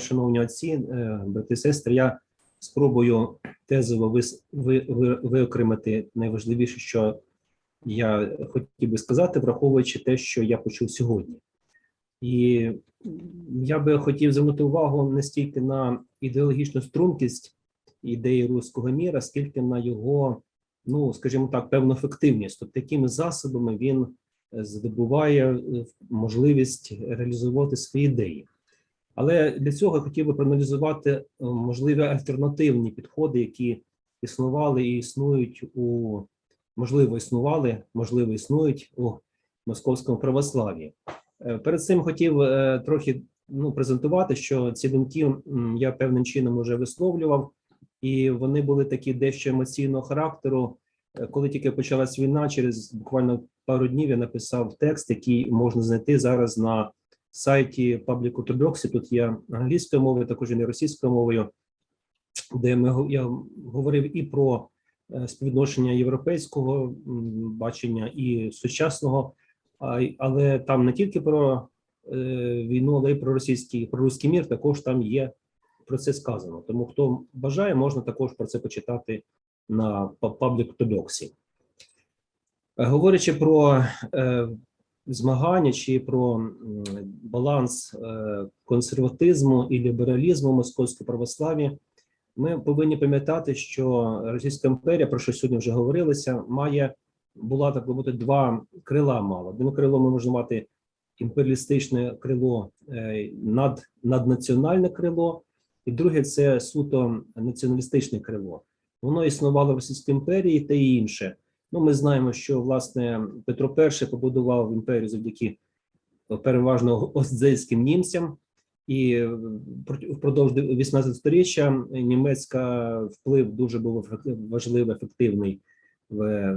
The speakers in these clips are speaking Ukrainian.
Шановні отці, е, брати і сестри. Я спробую тезово виокремити найважливіше, що я хотів би сказати, враховуючи те, що я почув сьогодні. І я би хотів звернути увагу не стільки на ідеологічну стрункість ідеї руського міра, скільки на його, ну скажімо так, певну ефективність. Тобто, якими засобами він е, здобуває е, можливість реалізувати свої ідеї. Але для цього я хотів би проаналізувати е, можливі альтернативні підходи, які існували і існують у можливо існували, можливо, існують у московському православ'ї. Перед цим хотів трохи ну, презентувати, що ці думки я певним чином вже висловлював, і вони були такі дещо емоційного характеру. Е, Коли тільки почалась війна, через буквально пару днів я написав текст, який можна знайти зараз на сайті Public Orthodoxy. Тут є англійською мовою, також і не російською мовою, де ми я говорив і про е, співвідношення європейського бачення і сучасного, але там не тільки про е, війну, але й про російський про руський мір. Також там є про це сказано. Тому хто бажає, можна також про це почитати на Orthodoxy. Е, Говорячи про е, змагання чи про баланс е, консерватизму і лібералізму московської православ'я, ми повинні пам'ятати, що Російська імперія, про що сьогодні вже говорилося, має була так би мовити два крила. Мало одне крило ми можемо мати імперіалістичне крило, е, над, наднаціональне крило, і друге це суто націоналістичне крило. Воно існувало в Російській імперії та й інше. Ну, ми знаємо, що власне Петро І побудував імперію завдяки переважно оздзельським німцям, і впродовж 18 століття німецька вплив дуже був важливий, ефективний в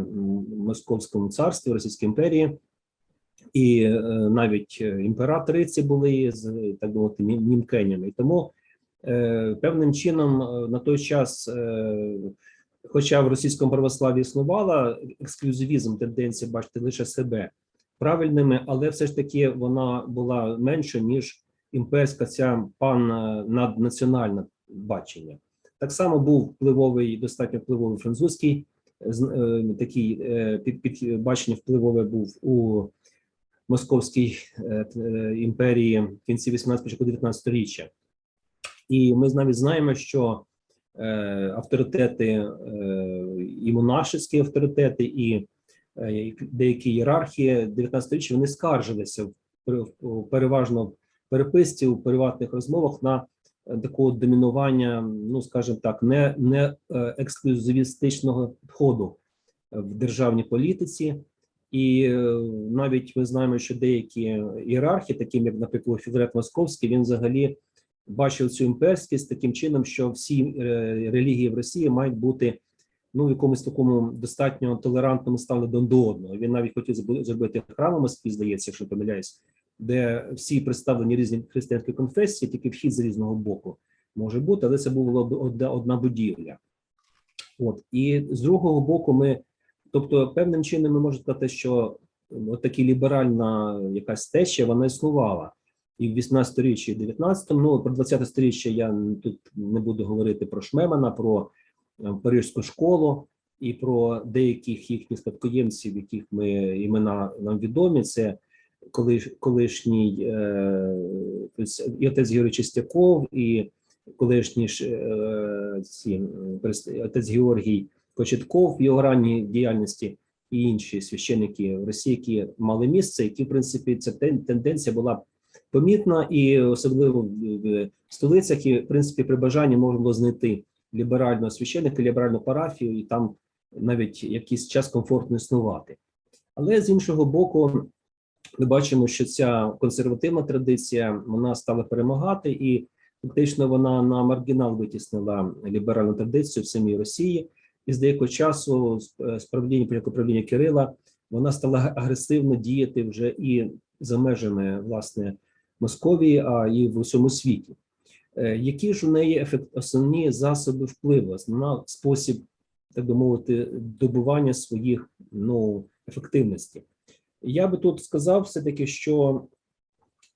Московському царстві, Російській імперії. І е, навіть імператриці були так би мовити німкенями. Тому певним чином е, на той час, е, хоча в російському православ'ї існувала ексклюзивізм, тенденція бачити лише себе правильними, але все ж таки вона була менша ніж імперська ця пан наднаціональне бачення. Так само був впливовий, достатньо впливовий французький е, такий е, під, під бачення впливове був у Московській е, е, імперії в кінці 18 початку 19 річчя. І ми навіть знаємо, що е, авторитети, е, і монашеські авторитети, і е, деякі ієрархії 19 річчя вони скаржилися в, в переважно переписці у приватних розмовах на такого домінування, ну скажімо так, не, не ексклюзивістичного підходу в державній політиці. І навіть ми знаємо, що деякі ієрархи, таким як, наприклад, Філарет Московський, він взагалі бачив цю імперськість таким чином, що всі е, релігії в Росії мають бути ну в якомусь такому достатньо толерантному ставленні до одного. Він навіть хотів зробити храм у Москві, здається, якщо помиляюсь, де всі представлені різні християнські конфесії, тільки вхід з різного боку може бути, але це була одна, одна будівля. От і з другого боку, ми, тобто, певним чином ми можемо сказати, що от такі ліберальна якась течія, вона існувала і в 18 сторіччі, і 19 Ну про 20 сторіччя я тут не буду говорити про Шмемана, про е, Парижську школу і про деяких їхніх спадкоємців, яких ми імена нам відомі. Це коли колишній е, і отець Георгій Чистяков, і колишній е, ці, отець Георгій Кочетков в його ранній діяльності і інші священники в Росії, які мали місце, які в принципі ця тенденція була помітна, і особливо в- столицях, і в принципі при бажанні можна було знайти ліберального священника, ліберальну парафію, і там навіть якийсь час комфортно існувати. Але з іншого боку, ми бачимо, що ця консервативна традиція вона стала перемагати, і фактично вона на маргінал витіснила ліберальну традицію в самій Росії. І з деякого часу з правління правління Кирила вона стала агресивно діяти вже і за межами власне Московії, а і в усьому світі. Е, Які ж у неї основні засоби впливу, основна спосіб, так би мовити, добування своїх ну, ефективності? Я би тут сказав все-таки, що,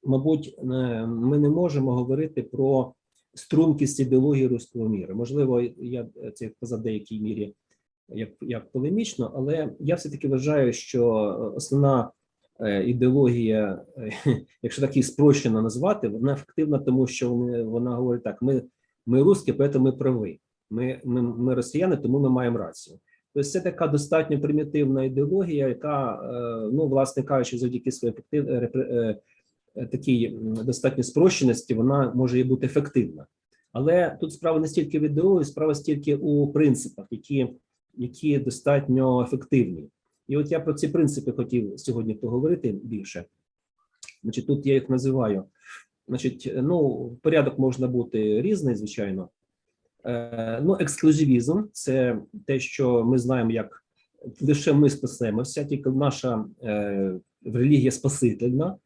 мабуть, е, ми не можемо говорити про стрункість ідеології руського міра. Можливо, я це казав в деякій мірі як, як полемічно, але я все-таки вважаю, що основна ідеологія, е, якщо так її спрощено назвати, вона ефективна, тому що вона говорить так: ми, ми русські, тому ми прави. Ми, ми, ми росіяни, тому ми маємо рацію. Тобто це така достатньо примітивна ідеологія, яка, е, ну, власне кажучи, завдяки своїй е, е, е, такій достатньо спрощеності, вона може і бути ефективна. Але тут справа не стільки в ідеології, справа стільки у принципах, які, які достатньо ефективні. І от я про ці принципи хотів сьогодні поговорити більше. Значить, тут я їх називаю. Значить, ну, порядок можна бути різний, звичайно. Е, ну, ексклюзивізм це те, що ми знаємо, як лише ми спасемося, тільки наша е, релігія спасительна.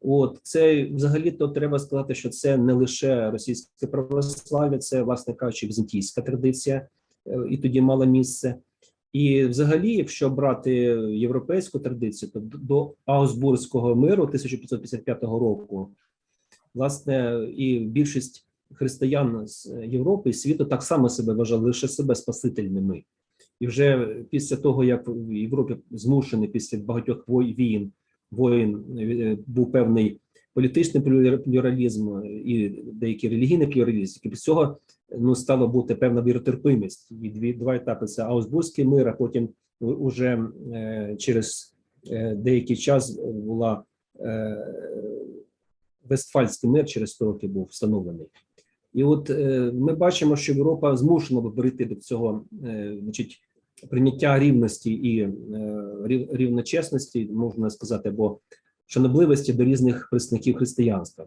От це взагалі-то треба сказати, що це не лише російське православ'я, це, власне кажучи, візантійська традиція, е, і тоді мала місце. І взагалі, якщо брати європейську традицію, то до Аусбурзького миру 1555 року, власне, і більшість християн з Європи і світу так само себе вважали лише себе спасительними. І вже після того, як в Європі змушений після багатьох війн, воїн е, був певний політичний плюра- плюралізм і деякий релігійний плюралізм, і після цього ну стало бути певна віротерпимість. І дві два етапи це Аусбурзький мир, а потім уже е, через е, деякий час була е, Вестфальський мир через 100 років був встановлений. І от е, ми бачимо, що Європа змушена би перейти до цього, е, значить, прийняття рівності і е, рів- рівночесності, можна сказати, або шанобливості до різних представників християнства.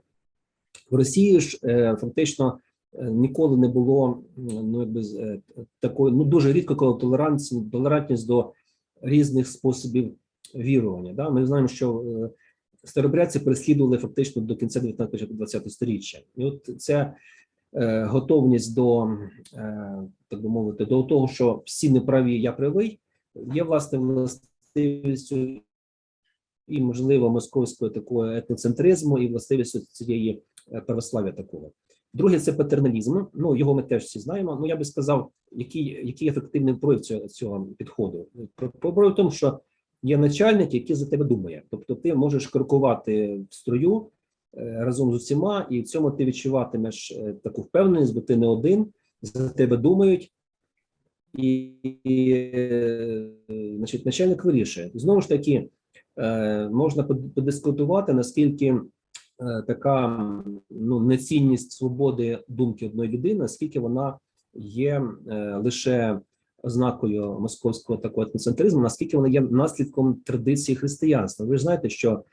В Росії ж е, фактично ніколи не було ну, якби, е, такої, ну дуже рідко, коли толерантність, толерантність до різних способів вірування. Да? Ми знаємо, що е, старобрядці переслідували фактично до кінця 19-20 сторіччя. І от ця е, готовність до, е, так би мовити, до того, що всі неправі, я правий, є власне властивістю і, можливо, московського такого етноцентризму, і властивістю цієї е, православ'я такого. Друге, це патерналізм. Ну його ми теж всі знаємо. Ну я би сказав, який, який ефективний прояв цього, цього підходу. Про- про- Прояв в тому, що є начальник, який за тебе думає. Тобто, ти можеш крокувати в строю е, разом з усіма, і в цьому ти відчуватимеш е, таку впевненість, бо ти не один, за тебе думають. І, і е, значить, начальник вирішує. Знову ж таки, е, можна подискутувати, наскільки така ну, нецінність свободи думки одної людини, наскільки вона є е, лише ознакою московського такого етноцентризму, наскільки вона є наслідком традиції християнства. Ви ж знаєте, що е,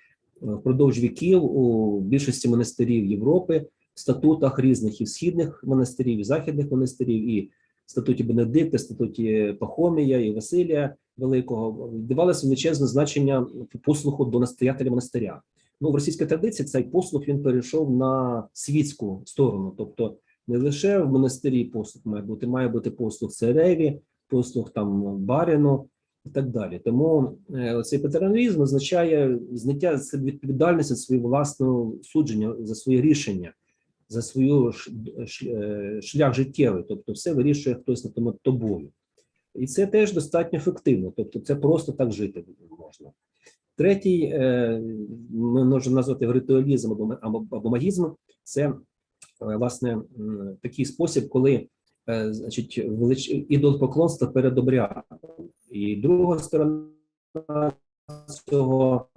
впродовж віків у більшості монастирів Європи в статутах різних і східних монастирів, і західних монастирів, і статуті Бенедикта, статуті Пахомія і Василія Великого віддавалося величезне значення послуху до настоятеля монастиря. Ну, в російській традиції цей послух він перейшов на світську сторону, тобто не лише в монастирі послуг має бути, має бути послуг цареві, послуг там барину і так далі. Тому е, цей патерналізм означає зняття відповідальності за своє власне судження, за своє рішення, за свою е, шлях життєвий, тобто все вирішує хтось над тобою. І це теж достатньо ефективно, тобто це просто так жити можна. Третій, е, можемо назвати ритуалізм або, магізм, це е, власне такий спосіб, коли е, значить, велич... ідолопоклонство перед обрядом. І друга сторона цього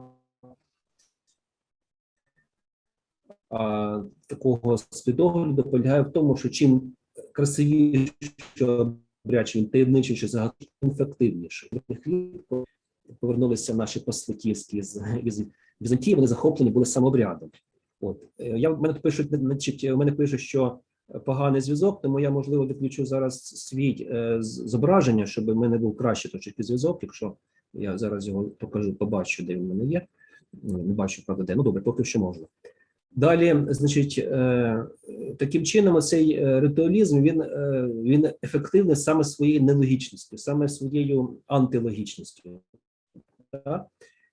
а, такого свідогляду полягає в тому, що чим красивіше обряд, чим таємничіше, загадковіше, ефективніше. Повернулися наші посли київські з із Візантії, вони захоплені були самообрядом. От Е, я мене пишуть, значить, мене пишуть, що поганий зв'язок, тому я можливо відключу зараз свій е, зображення, щоб в мене був краще точки зв'язок. Якщо я зараз його покажу, побачу, де він мене є. Ну, Не бачу, правда, де. Ну добре, поки що можна. Далі, значить, е, таким чином, цей ритуалізм він, е, він ефективний саме своєю нелогічністю, саме своєю антилогічністю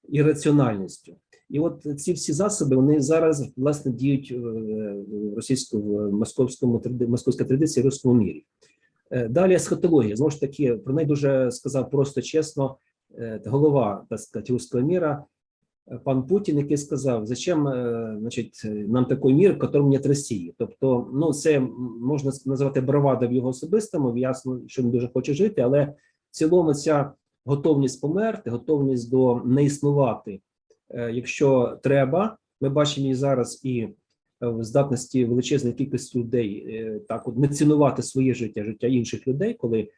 і раціональністю. І от ці всі засоби вони зараз власне діють е, в російському московському тради- московській традиції в руському мірі. Е, Далі есхатологія. Знову ж таки, про неї дуже сказав просто чесно е, голова так сказати, руського міра пан Путін, який сказав, зачем значить, нам такий мір, в якому нет Росії. Тобто, ну це можна назвати бравада в його особистому. Ясно, що він дуже хоче жити, але в цілому ця готовність померти, готовність до не існувати, е, якщо треба. Ми бачимо її зараз і е, в здатності величезної кількості людей е, так от не цінувати своє життя, життя інших людей, коли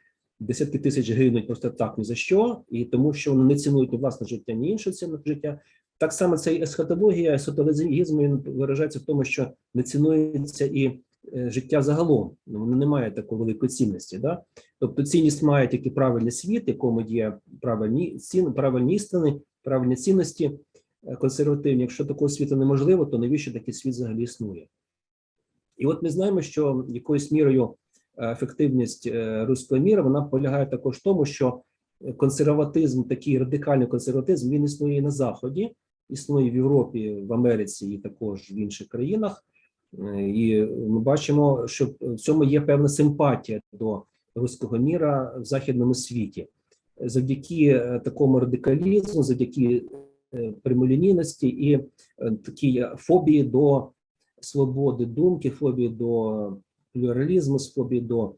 десятки тисяч гинуть просто так ні за що, і тому, що вони не цінують ні власне життя, ні інше ціну життя. Так само цей есхатологія, есотологізм виражається в тому, що не цінується і життя загалом. Ну, воно не має такої великої цінності. Да? Тобто цінність має тільки правильний світ, якому є правильні цін, правильні істини, правильні цінності е, консервативні. Якщо такого світу неможливо, то навіщо такий світ взагалі існує? І от ми знаємо, що якоюсь мірою е, ефективність е, руського міра вона полягає також в тому, що консерватизм, такий радикальний консерватизм, він існує і на Заході, існує в Європі, в Америці і також в інших країнах. Е, І ми бачимо, що в цьому є певна симпатія до руського міра в західному світі. Завдяки е, такому радикалізму, завдяки е, прямолінійності і такій фобії до свободи думки, фобії до плюралізму, фобії до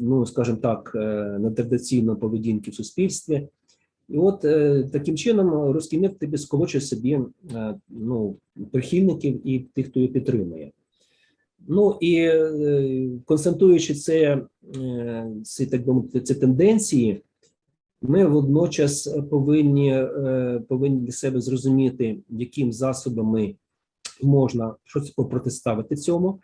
ну, скажімо так, нетрадиційної поведінки в суспільстві. І от таким чином руський мір тобі сколочує собі ну, прихильників і тих, хто його підтримує. Ну і е, констатуючи це, е, ці, так би мовити, ці тенденції, ми водночас повинні, е, повинні для себе зрозуміти, яким засобами можна щось протиставити цьому.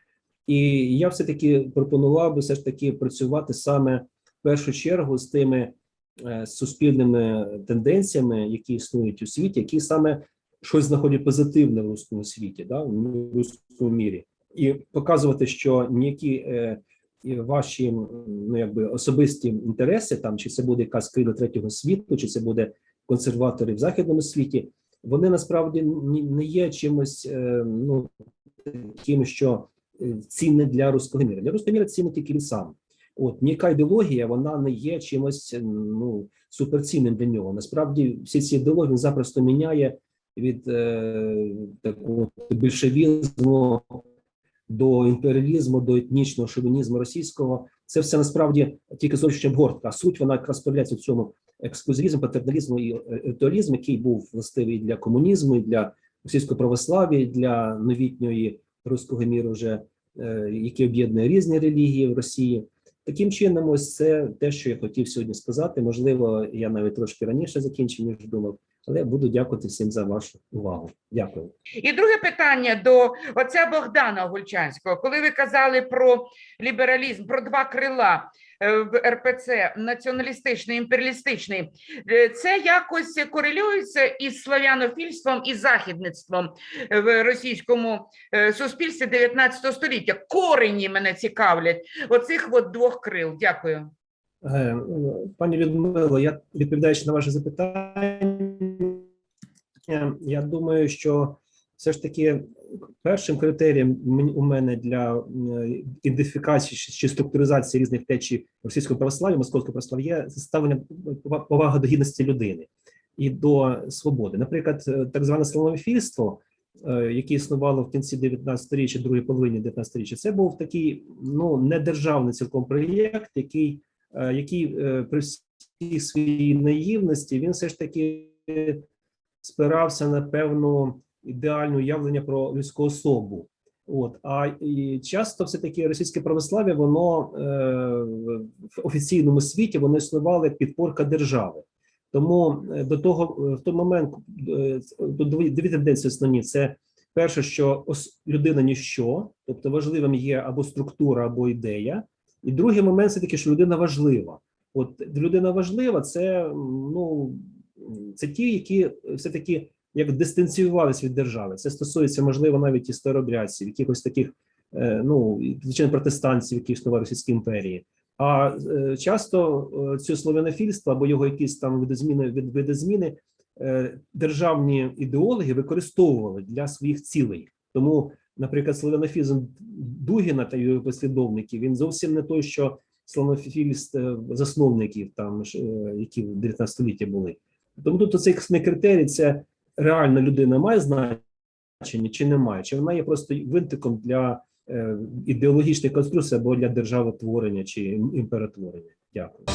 І я все-таки пропонував би все ж таки працювати саме в першу чергу з тими суспільними тенденціями, які існують у світі, які саме щось знаходять позитивне в руському світі, да, в руському мірі, і показувати, що ніякі е, ваші ну якби особисті інтереси, там чи це буде якась країна третього світу, чи це буде консерватори в західному світі, вони насправді не є чимось е, ну таким, що е, цінне для руського міра. Для руського міра цінне тільки він сам. От ніяка ідеологія, вона не є чимось ну суперцінним для нього. Насправді, всі ці ідеології він запросто міняє від е, такого більшовізму до імперіалізму, до етнічного шовінізму російського. Це все насправді тільки зовнішня обгортка. Суть вона якраз проявляється в цьому ексклюзивізму, патерналізму і ритуалізму, який був властивий для комунізму, і для російського православ'я, для новітньої руського міру, вже е, який об'єднує різні релігії в Росії. Таким чином, ось це те, що я хотів сьогодні сказати. Можливо, я навіть трошки раніше закінчив, ніж думав, але я буду дякувати всім за вашу увагу. Дякую. І друге питання до отця Богдана Гульчанського. Коли ви казали про лібералізм, про два крила е, в РПЦ націоналістичний, імперіалістичний, е, це якось корелюється із славянофільством і західництвом е, в російському суспільстві 19 століття. Корені мене цікавлять оцих от двох крил. Дякую. Пані Людмило, я відповідаючи на ваше запитання, я думаю, що все ж таки першим критерієм у мене для е, ідентифікації чи- структуризації різних течій російського православ'я, московського православ'я є ставлення пова- повага до гідності людини і до свободи. Наприклад, е, так зване славофільство, е, яке існувало в кінці 19 річчя, другій половині 19 річчя, це був такий ну недержавний цілком проєкт, який який при всій своїй наївності він все ж таки спирався на певну ідеальне уявлення про людську особу. От а і часто все таки російське православ'я, воно е, в офіційному світі воно існувало як підпорка держави. Тому е, до того е, в той момент е, до дві тенденції основні: це перше, що людина ніщо, тобто важливим є або структура, або ідея. І другий момент це таки, що людина важлива. От людина важлива, це ну це ті, які все таки як дистанціювалися від держави. Це стосується, можливо, навіть і старобрядців, якихось таких, е, ну, звичайно, протестантів, які існували в Російській імперії. А е, часто е, цю славянофільство або його якісь там видозміни, видозміни е, державні ідеологи використовували для своїх цілей. Тому, наприклад, славянофізм Дугіна та його послідовників він зовсім не той, що славянофіліст е, засновників, там е, які в 19 столітті були. Тому тут цей не критерій це реальна людина має значення чи не має, чи вона є просто винтиком для е, ідеологічної конструкції або для державотворення чи імператворення. Дякую.